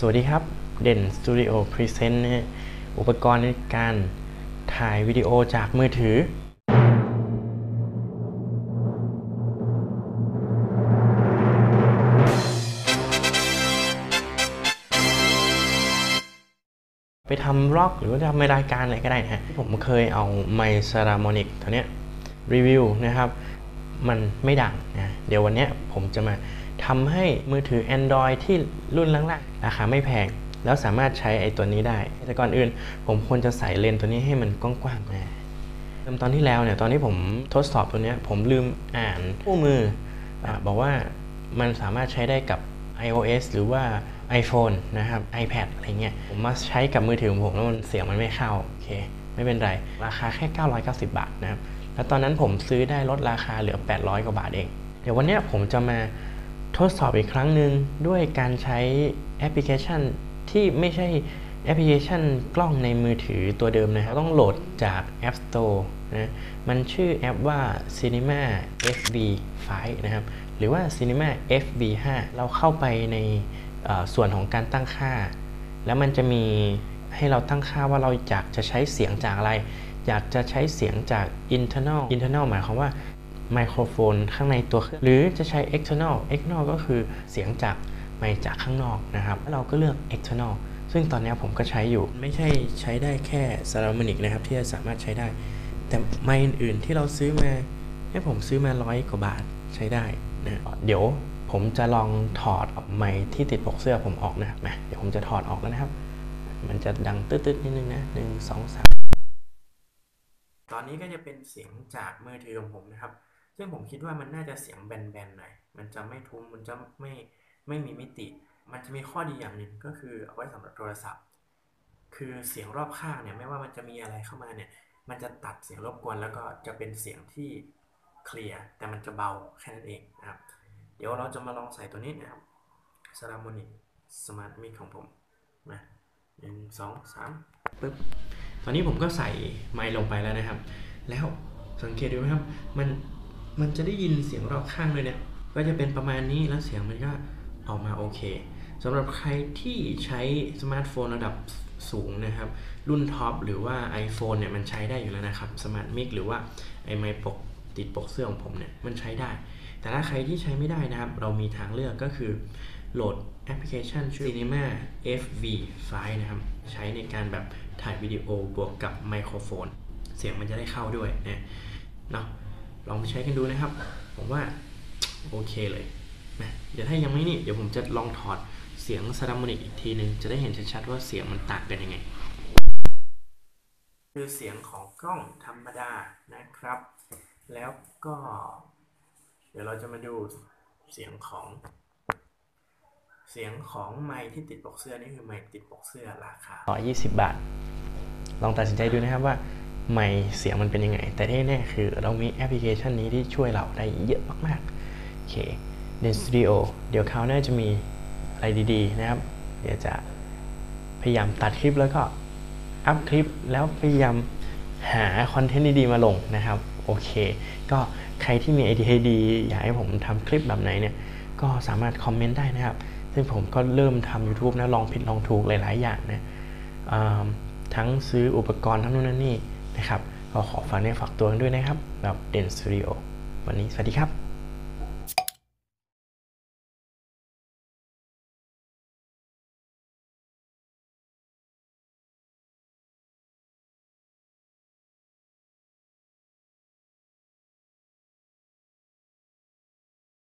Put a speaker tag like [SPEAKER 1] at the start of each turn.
[SPEAKER 1] สวัสดีครับ เด่นสตูดิโอพรีเซนต์อุปกรณ์ในการถ่ายวิดีโอจากมือถือ ไปทำบล็อกหรือว่าทำรายการอะไรก็ได้นะฮะผมเคยเอาไมซ์ซารามอนิกตัวเนี้ยรีวิวนะครับ มันไม่ดังนะเดี๋ยววันนี้ผมจะมาทำให้มือถือ Android ที่รุ่นล่างๆราคาไม่แพง แล้วสามารถใช้ไอ้ตัวนี้ได้ แต่ก่อนอื่นผมควรจะใส่เลนส์ตัวนี้ให้มันกว้างๆนะเริ่มตอนที่แล้วเนี่ยตอนที่ผมทดสอบตัวนี้ผมลืมอ่านคู่มืออบอกว่ามันสามารถใช้ได้กับ iOS หรือว่า iPhone นะครับ iPad อะไรเงี้ยผมมาใช้กับมือถือของผมแล้วมันเสียงมันไม่เข้าโอเคไม่เป็นไร ราคาแค่ 990 บาทนะครับ แล้วตอนนั้นผมซื้อได้ลดราคาเหลือ 800 กว่าบาทเอง เดี๋ยววันนี้ผมจะมาทดสอบอีกครั้งหนึ่งด้วยการใช้แอปพลิเคชันที่ไม่ใช่แอปพลิเคชันกล้องในมือถือตัวเดิมนะครับ ต้องโหลดจาก App Store นะมันชื่อแอปว่า Cinema FB5 นะครับ หรือว่า Cinema FB5 เราเข้าไปในส่วนของการตั้งค่า แล้วมันจะมีให้เราตั้งค่าว่าเราอยากจะใช้เสียงจากอะไร อยากจะใช้เสียงจาก internal internal หมายความว่าไมโครโฟนข้างในตัวเครื่องหรือจะใช้ external external ก็คือเสียงจากไมจากข้างนอกนะครับแล้วเราก็เลือก external ซึ่งตอนนี้ผมก็ใช้อยู่ไม่ใช่ใช้ได้แค่ c e r a m i c นะครับ ที่จะสามารถใช้ได้ แต่ไมอื่นๆที่เราซื้อมาให้ผมซื้อมาร้อยกว่าบาทใช้ได้นะเดี๋ยวผมจะลองถอดไมที่ติดปกเสื้อผมออกนะครับมาเดี๋ยวผมจะถอดออกแล้วนะครับ มันจะดังตืดๆนิดนึงนะหนึ่งสองสาม ตอนนี้ก็จะเป็นเสียงจากมือถือของผมนะครับ ซึ่งผมคิดว่ามันน่าจะเสียงแบนๆหน่อย มันจะไม่ทุ้ม มันจะไม่ไม่มีมิติ มันจะมีข้อดีอย่างหนึ่งก็คือเอาไว้สำหรับโทรศัพท์ คือเสียงรอบข้างเนี่ยไม่ว่ามันจะมีอะไรเข้ามาเนี่ย มันจะตัดเสียงรบกวนแล้วก็จะเป็นเสียงที่เคลียร์แต่มันจะเบาแค่นั้นเองนะครับ เดี๋ยวเราจะมาลองใส่ตัวนี้นะครับ s a r a m o n i c Smart Mic ของผมนะหนึ่งสองสามปึ๊บ ตอนนี้ผมก็ใส่ไมค์ลงไปแล้วนะครับ แล้วสังเกตดูไหมครับ มันมันจะได้ยินเสียงรอบข้างเลยเนี่ยก็จะเป็นประมาณนี้แล้วเสียงมันก็ออกมาโอเคสำหรับใครที่ใช้สมาร์ทโฟนระดับสูงนะครับ รุ่นท็อปหรือว่า iPhone เนี่ยมันใช้ได้อยู่แล้วนะครับสมาร์ทมิกหรือว่าไอไมค์ปกติดปกเสื้อของผมเนี่ยมันใช้ได้ แต่ถ้าใครที่ใช้ไม่ได้นะครับ เรามีทางเลือกก็คือ โหลดแอปพลิเคชันชื่อ Cinema FV5 นะครับ ใช้ในการแบบถ่ายวิดีโอบวกกับไมโครโฟน เสียงมันจะได้เข้าด้วยนะเนาะลองไปใช้กันดูนะครับ ผมว่าโอเคเลยนะเดี๋ยวถ้ายังไม่นี่เดี๋ยวผมจะลองถอดเสียงซาร์มอนิกอีกทีนึง จะได้เห็นชัดๆว่าเสียงมันต่างกันยังไง คือเสียงของกล้องธรรมดานะครับ แล้วก็ เดี๋ยวเราจะมาดูเสียงของ เสียงของไมค์ที่ติดปกเสื้อนี่คือไมค์ติดปกเสื้อราคา120 บาท ลองตัดสินใจดูนะครับว่าไมค์เสียงมันเป็นยังไง แต่ที่แน่คือเรามีแอปพลิเคชันนี้ที่ช่วยเราได้เยอะมากๆโอเคเดนสตูดิโอเดี๋ยวคราวหน้าจะมีอะไรดีๆนะครับ เดี๋ยวจะพยายามตัดคลิปแล้วก็อัพคลิปแล้วพยายามหาคอนเทนต์ดีๆมาลงนะครับโอเค ก็ใครที่มีไอเดียดีอยากให้ผมทำคลิปแบบไหนเนี่ย ก็สามารถคอมเมนต์ได้นะครับ ซึ่งผมก็เริ่มทำ YouTube นะลองผิดลองถูกหลาย ๆ อย่างนะทั้งซื้ออุปกรณ์ทั้งนู้นนั่นนี่นะครับก็ขอฝากเนื้อฝากตัวด้วยนะครับแบบเด่นสตูดิโอวันนี้สวัสดีครับ